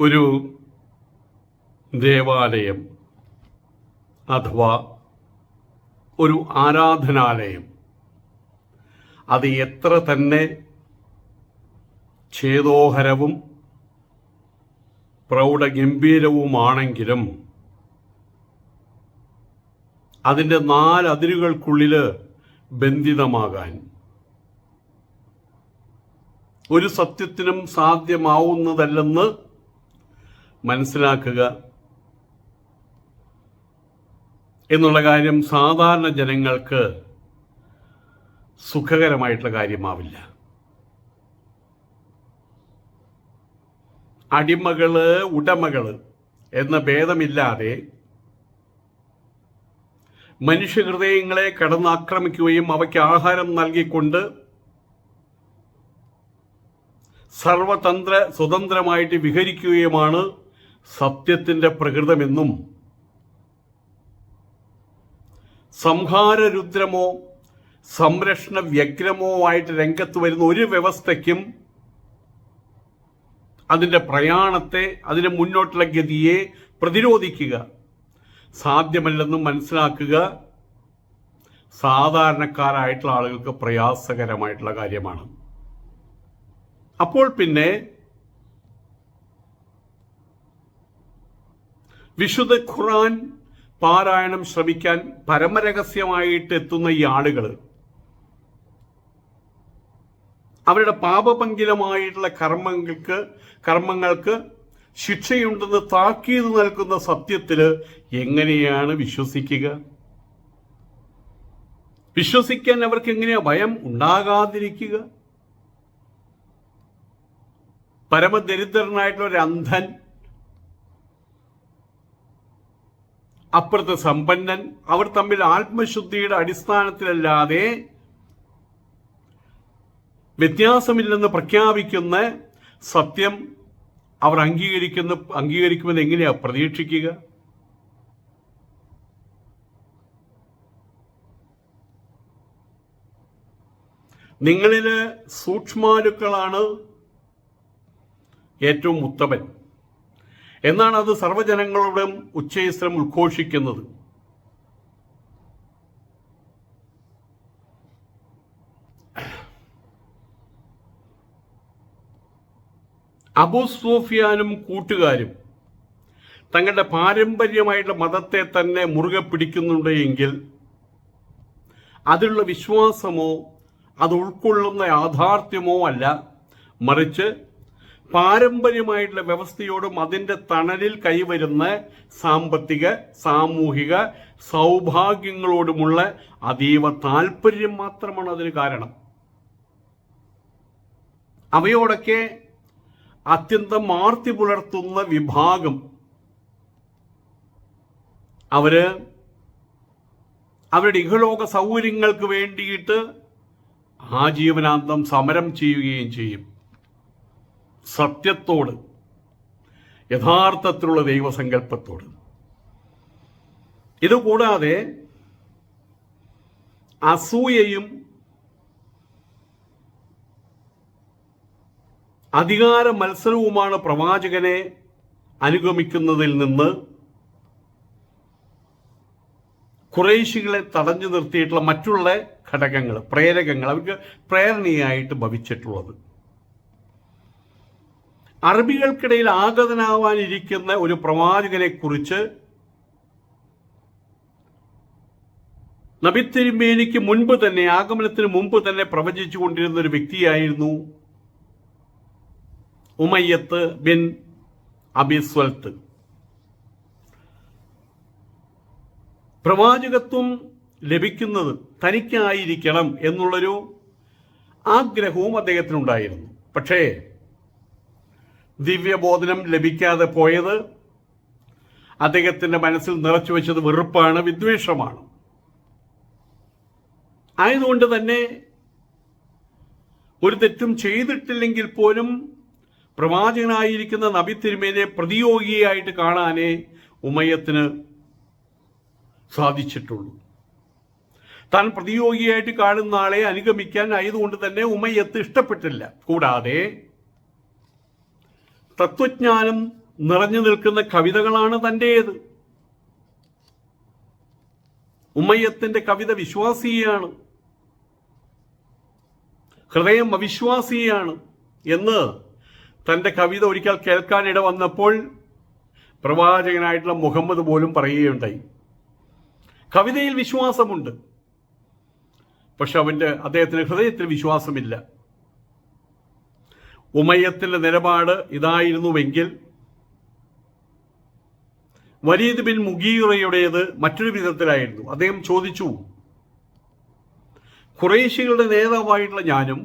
ഒരു ദേവാലയം അഥവാ ഒരു ആരാധനാലയം. അത് എത്ര തന്നെ ഛേദോഹരവും പ്രൗഢഗംഭീരവുമാണെങ്കിലും അതിന്റെ നാലതിരുകൾക്കുള്ളിൽ ബന്ധിതമാകാൻ ഒരു സത്യത്തിനും സാധ്യമാവുന്നതല്ലെന്ന് മനസ്സിലാക്കുക എന്നുള്ള കാര്യം സാധാരണ ജനങ്ങൾക്ക് സുഖകരമായിട്ടുള്ള കാര്യമാവില്ല. അടിമകൾ ഉടമകൾ എന്ന ഭേദമില്ലാതെ മനുഷ്യഹൃദയങ്ങളെ കടന്നാക്രമിക്കുകയും അവയ്ക്ക് ആഹാരം നൽകിക്കൊണ്ട് സർവതന്ത്ര സ്വതന്ത്രമായിട്ട് വിഹരിക്കുകയുമാണ് സത്യത്തിന്റെ പ്രകൃതമെന്നും സംഹാരരുദ്രമോ സംരക്ഷണ വ്യഗ്രമോ ആയിട്ട് രംഗത്ത് വരുന്ന ഒരു വ്യവസ്ഥയ്ക്കും അതിന്റെ പ്രയാണത്തെ അതിന്റെ മുന്നോട്ടുള്ള ഗതിയെ പ്രതിരോധിക്കുക. സാധ്യമല്ലെന്നും മനസ്സിലാക്കുക. സാധാരണക്കാരായിട്ടുള്ള ആളുകൾക്ക് പ്രയാസകരമായിട്ടുള്ള കാര്യമാണ്. അപ്പോൾ പിന്നെ വിശുദ്ധ ഖുറാൻ പാരായണം ശ്രമിക്കാൻ പരമരഹസ്യമായിട്ട് എത്തുന്ന ഈ ആളുകൾ അവരുടെ പാപപങ്കിലമായിട്ടുള്ള കർമ്മങ്ങൾക്ക് കർമ്മങ്ങൾക്ക് ശിക്ഷയുണ്ടെന്ന് താക്കീത് നൽകുന്ന സത്യത്തിൽ എങ്ങനെയാണ് വിശ്വസിക്കുക? വിശ്വസിക്കാൻ അവർക്ക് എങ്ങനെയാ ഭയം ഉണ്ടാകാതിരിക്കുക? പരമദരിദ്രനായിട്ടുള്ള ഒരു അന്ധൻ അപ്പുറത്തെ സമ്പന്നൻ അവർ തമ്മിൽ ആത്മശുദ്ധിയുടെ അടിസ്ഥാനത്തിലല്ലാതെ വ്യത്യാസമില്ലെന്ന് പ്രഖ്യാപിക്കുന്ന സത്യം അവർ അംഗീകരിക്കുന്ന അംഗീകരിക്കുമെന്ന് എങ്ങനെയാ പ്രതീക്ഷിക്കുക? നിങ്ങളിലെ സൂക്ഷ്മാലുക്കളാണ് ഏറ്റവും ഉത്തമൻ. എന്നാണ് അത് സർവജനങ്ങളോടും ഉച്ചയിസ്ത്രം ഉദ്ഘോഷിക്കുന്നത്. അബൂ സൂഫിയാനും കൂട്ടുകാരും തങ്ങളുടെ പാരമ്പര്യമായിട്ടുള്ള മതത്തെ തന്നെ മുറുകെ പിടിക്കുന്നുണ്ട് എങ്കിൽ അതിലുള്ള വിശ്വാസമോ അത് ഉൾക്കൊള്ളുന്ന യാഥാർത്ഥ്യമോ അല്ല. മറിച്ച് പാരമ്പര്യമായിട്ടുള്ള വ്യവസ്ഥയോടും അതിന്റെ തണലിൽ കൈവരുന്ന സാമ്പത്തിക സാമൂഹിക സൗഭാഗ്യങ്ങളോടുമുള്ള അതീവ താല്പര്യം മാത്രമാണ് അതിന് കാരണം. അവയോടൊക്കെ അത്യന്തം ആർത്തി പുലർത്തുന്ന വിഭാഗം അവർ അവരുടെ ഇഹലോക സൗകര്യങ്ങൾക്ക് വേണ്ടിയിട്ട് ആജീവനാന്തം സമരം ചെയ്യുകയും ചെയ്യും. സത്യത്തോട് യഥാർത്ഥത്തിലുള്ള ദൈവസങ്കല്പത്തോട്. ഇതുകൂടാതെ അസൂയയും അധികാര മത്സരവുമാണ് പ്രവാചകനെ അനുഗമിക്കുന്നതിൽ നിന്ന് കുറേശികളെ തടഞ്ഞു നിർത്തിയിട്ടുള്ള മറ്റുള്ള ഘടകങ്ങൾ പ്രേരകങ്ങൾ അവർക്ക് പ്രേരണയായിട്ട് ഭവിച്ചിട്ടുള്ളത്. അറബികൾക്കിടയിൽ ആഗതനാവാനിരിക്കുന്ന ഒരു പ്രവാചകനെ കുറിച്ച് നബിത്തിരുമേനിക്ക് മുൻപ് തന്നെ ആഗമനത്തിന് മുമ്പ് തന്നെ പ്രവചിച്ചു കൊണ്ടിരുന്ന ഒരു വ്യക്തിയായിരുന്നു ഉമയ്യത്ത് ബിൻ അബിസ്വൽത്ത് പ്രവാചകത്വം ലഭിക്കുന്നത് തനിക്കായിരിക്കണം എന്നുള്ളൊരു ആഗ്രഹവും അദ്ദേഹത്തിനുണ്ടായിരുന്നു. പക്ഷേ ദിവ്യബോധനം ലഭിക്കാതെ പോയത് അദ്ദേഹത്തിന്റെ മനസ്സിൽ നിറച്ചു വെച്ചത് വെറുപ്പാണ് വിദ്വേഷമാണ്. ആയതുകൊണ്ട് തന്നെ ഒരു തെറ്റും ചെയ്തിട്ടില്ലെങ്കിൽ പോലും പ്രവാചകനായിരിക്കുന്ന നബി തിരുമേനെ പ്രതിയോഗിയായിട്ട് കാണാനേ ഉമയത്തിന് സാധിച്ചിട്ടുള്ളൂ. താൻ പ്രതിയോഗിയായിട്ട് കാണുന്ന ആളെ അനുഗമിക്കാൻ ആയതുകൊണ്ട് തന്നെ ഉമയത്ത് ഇഷ്ടപ്പെട്ടില്ല. കൂടാതെ തത്വജ്ഞാനം നിറഞ്ഞു നിൽക്കുന്ന കവിതകളാണ് തന്റേത് ഉമ്മയ്യത്തിന്റെ കവിത വിശ്വാസിയാണ്. ഹൃദയം അവിശ്വാസിയാണ് എന്ന് തന്റെ കവിത ഒരിക്കൽ കേൾക്കാനിട വന്നപ്പോൾ പ്രവാചകനായിട്ടുള്ള മുഹമ്മദ് പോലും പറയുകയുണ്ടായി. കവിതയിൽ വിശ്വാസമുണ്ട്. പക്ഷെ അവന്റെ അദ്ദേഹത്തിന് ഹൃദയത്തിൽ വിശ്വാസമില്ല. ഉമയ്യത്തിന്റെ നിലപാട് ഇതായിരുന്നുവെങ്കിൽ വലീദ് ബിൻ മുഗീറയുടേത് മറ്റൊരു വിധത്തിലായിരുന്നു. അദ്ദേഹം ചോദിച്ചു ഖുറൈശികളുടെ നേതാവായിട്ടുള്ള ഞാനും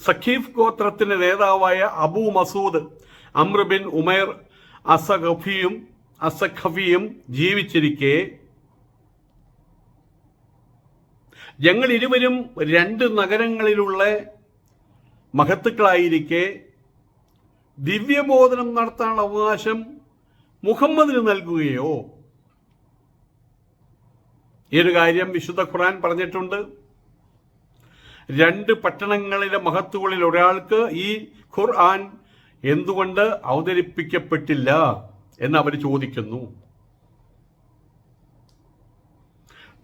സഖീഫ് ഗോത്രത്തിന്റെ നേതാവായ Abu Masud Amr bin Umair അസഖഫിയും അസഖഫിയും ജീവിച്ചിരിക്കെ ഞങ്ങൾ ഇരുവരും രണ്ട് നഗരങ്ങളിലുള്ള മഹത്തുക്കളായിരിക്കെ ദിവ്യബോധനം നടത്താനുള്ള അവകാശം മുഹമ്മദിന് നൽകുകയോ? ഈ ഒരു കാര്യം വിശുദ്ധ ഖുറാൻ പറഞ്ഞിട്ടുണ്ട്. രണ്ട് പട്ടണങ്ങളിലെ മഹത്തുകളിൽ ഒരാൾക്ക് ഈ ഖുർആൻ എന്തുകൊണ്ട് അവതരിപ്പിക്കപ്പെട്ടില്ല എന്ന് അവർ ചോദിക്കുന്നു.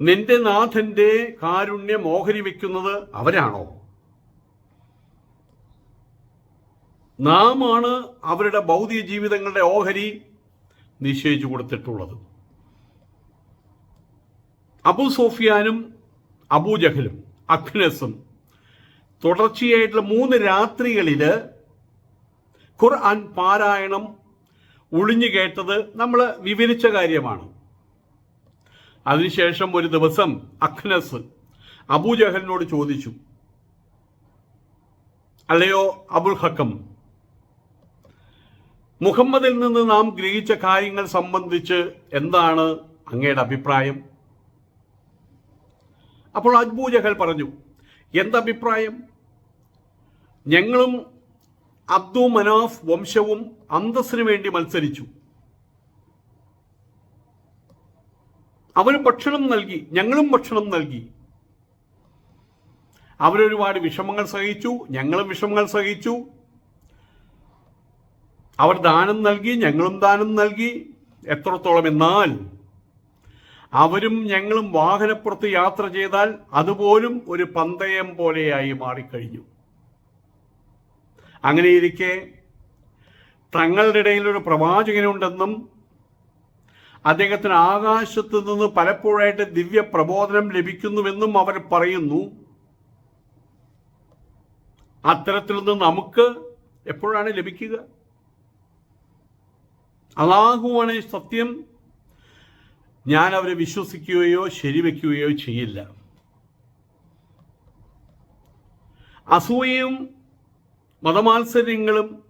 നിന്റെ നാഥന്റെ കാരുണ്യം ഓഹരി വയ്ക്കുന്നത് അവരാണോ? നാമാണ് അവരുടെ ഭൗതിക ജീവിതങ്ങളുടെ ഓഹരി നിശ്ചയിച്ചു കൊടുത്തിട്ടുള്ളത്. അബു സോഫിയാനും അബൂജഹലും അഖ്നസും തുടർച്ചയായിട്ടുള്ള മൂന്ന് രാത്രികളിൽ ഖുർആൻ പാരായണം ഒളിഞ്ഞു കേട്ടത് നമ്മൾ വിവരിച്ച കാര്യമാണ്. അതിനുശേഷം ഒരു ദിവസം അഖ്നസ് അബൂജഹലിനോട് ചോദിച്ചു അല്ലയോ അബുൽ ഹക്കം മുഹമ്മദിൽ നിന്ന് നാം ഗ്രഹിച്ച കാര്യങ്ങൾ സംബന്ധിച്ച് എന്താണ് അങ്ങയുടെ അഭിപ്രായം? അപ്പോൾ അജ്ബൂജഹൽ പറഞ്ഞു എന്തഭിപ്രായം ഞങ്ങളും അബ്ദു മനാഫ് വംശവും അന്തസ്സിനു വേണ്ടി മത്സരിച്ചു. അവന് ഭക്ഷണം നൽകി ഞങ്ങളും ഭക്ഷണം നൽകി. അവരൊരുപാട് വിഷമങ്ങൾ സഹിച്ചു ഞങ്ങളും വിഷമങ്ങൾ സഹിച്ചു. അവർ ദാനം നൽകി ഞങ്ങളും ദാനം നൽകി. എത്രത്തോളം എന്നാൽ അവരും ഞങ്ങളും വാഹനപ്പുറത്ത് യാത്ര ചെയ്താൽ അതുപോലും ഒരു പന്തയം പോലെയായി മാറിക്കഴിഞ്ഞു. അങ്ങനെയിരിക്കെ തങ്ങളുടെ ഇടയിൽ ഒരു പ്രവാചകനുണ്ടെന്നും അദ്ദേഹത്തിന് ആകാശത്ത് നിന്ന് പലപ്പോഴായിട്ട് ദിവ്യ പ്രബോധനം ലഭിക്കുന്നുവെന്നും അവർ പറയുന്നു. അത്തരത്തിൽ നിന്ന് നമുക്ക് എപ്പോഴാണ് ലഭിക്കുക? അള്ളാഹുവാണ് സത്യം. ഞാൻ അവരെ വിശ്വസിക്കുകയോ ശരിവെക്കുകയോ ചെയ്യില്ല. അസൂയയും മതമാത്സര്യങ്ങളും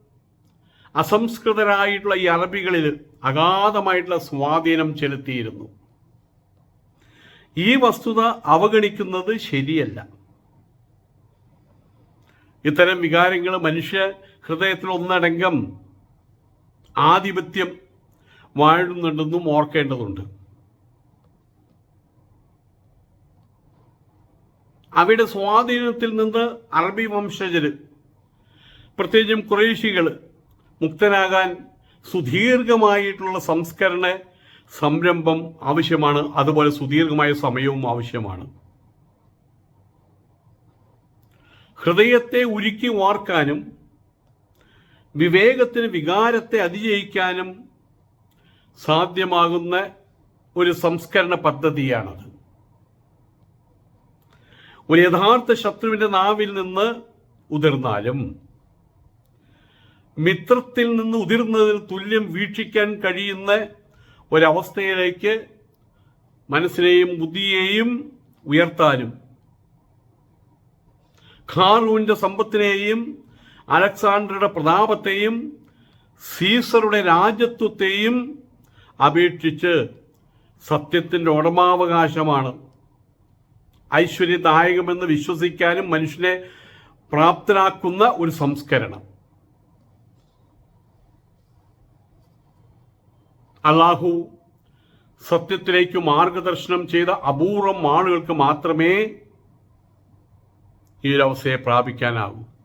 അസംസ്കൃതരായിട്ടുള്ള ഈ അറബികളിൽ അഗാധമായിട്ടുള്ള സ്വാധീനം ചെലുത്തിയിരുന്നു. ഈ വസ്തുത അവഗണിക്കുന്നത് ശരിയല്ല. ഇത്തരം വികാരങ്ങൾ മനുഷ്യ ഹൃദയത്തിൽ ഒന്നടങ്കം ആധിപത്യം വാഴുന്നുണ്ടെന്നും ഓർക്കേണ്ടതുണ്ട്. അവയുടെ സ്വാധീനത്തിൽ നിന്ന് അറബി വംശജര് പ്രത്യേകിച്ചും കുറേശികൾ മുക്തനാകാൻ സുദീർഘമായിട്ടുള്ള സംസ്കരണ സംരംഭം ആവശ്യമാണ്. അതുപോലെ സുദീർഘമായ സമയവും ആവശ്യമാണ്. ഹൃദയത്തെ ഉരുക്കി വാർക്കാനും വിവേകത്തിന് വികാരത്തെ അതിജയിക്കാനും സാധ്യമാകുന്ന ഒരു സംസ്കരണ പദ്ധതിയാണത്. ഒരു യഥാർത്ഥ ശത്രുവിന്റെ നാവിൽ നിന്ന് ഉതിർന്നാലും മിത്രത്തിൽ നിന്ന് ഉതിർന്നതിന് തുല്യം വീക്ഷിക്കാൻ കഴിയുന്ന ഒരവസ്ഥയിലേക്ക് മനസ്സിനെയും ബുദ്ധിയെയും ഉയർത്താനും ഖാറൂന്റെ സമ്പത്തിനെയും അലക്സാണ്ടറുടെ പ്രതാപത്തെയും സീസറുടെ രാജ്യത്വത്തെയും അപേക്ഷിച്ച് സത്യത്തിന്റെ ഉടമാവകാശമാണ്. ഐശ്വര്യദായകമെന്ന് വിശ്വസിക്കാനും മനുഷ്യനെ പ്രാപ്തനാക്കുന്ന ഒരു സംസ്കരണം. അള്ളാഹു സത്യത്തിലേക്ക് മാർഗദർശനം ചെയ്ത അപൂർവം ആളുകൾക്ക് മാത്രമേ ഈ ഒരവസ്ഥയെ പ്രാപിക്കാനാകൂ.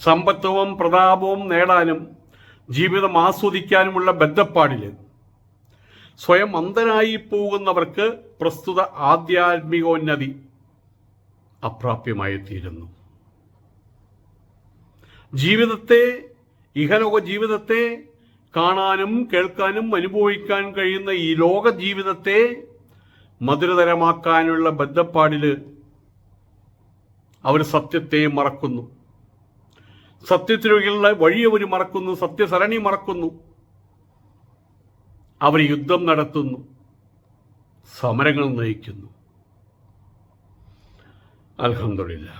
സമ്പത്തവും പ്രതാപവും നേടാനും ജീവിതം ആസ്വദിക്കാനുമുള്ള ബന്ധപ്പാടിൽ സ്വയം അന്തരായി പോകുന്നവർക്ക് പ്രസ്തുത ആധ്യാത്മികോന്നതി അപ്രാപ്യമായി തീരുന്നു ജീവിതത്തെ ഇഹലോക ജീവിതത്തെ കാണാനും കേൾക്കാനും അനുഭവിക്കാൻ കഴിയുന്ന ഈ ലോക ജീവിതത്തെ മധുരതരമാക്കാനുള്ള ബന്ധപ്പാടിൽ അവർ സത്യത്തെ മറക്കുന്നു. സത്യത്തിലുള്ള വഴി അവർ മറക്കുന്നു സത്യസരണി മറക്കുന്നു. അവർ യുദ്ധം നടത്തുന്നു സമരങ്ങൾ നയിക്കുന്നു. അൽഹംദുലില്ലാ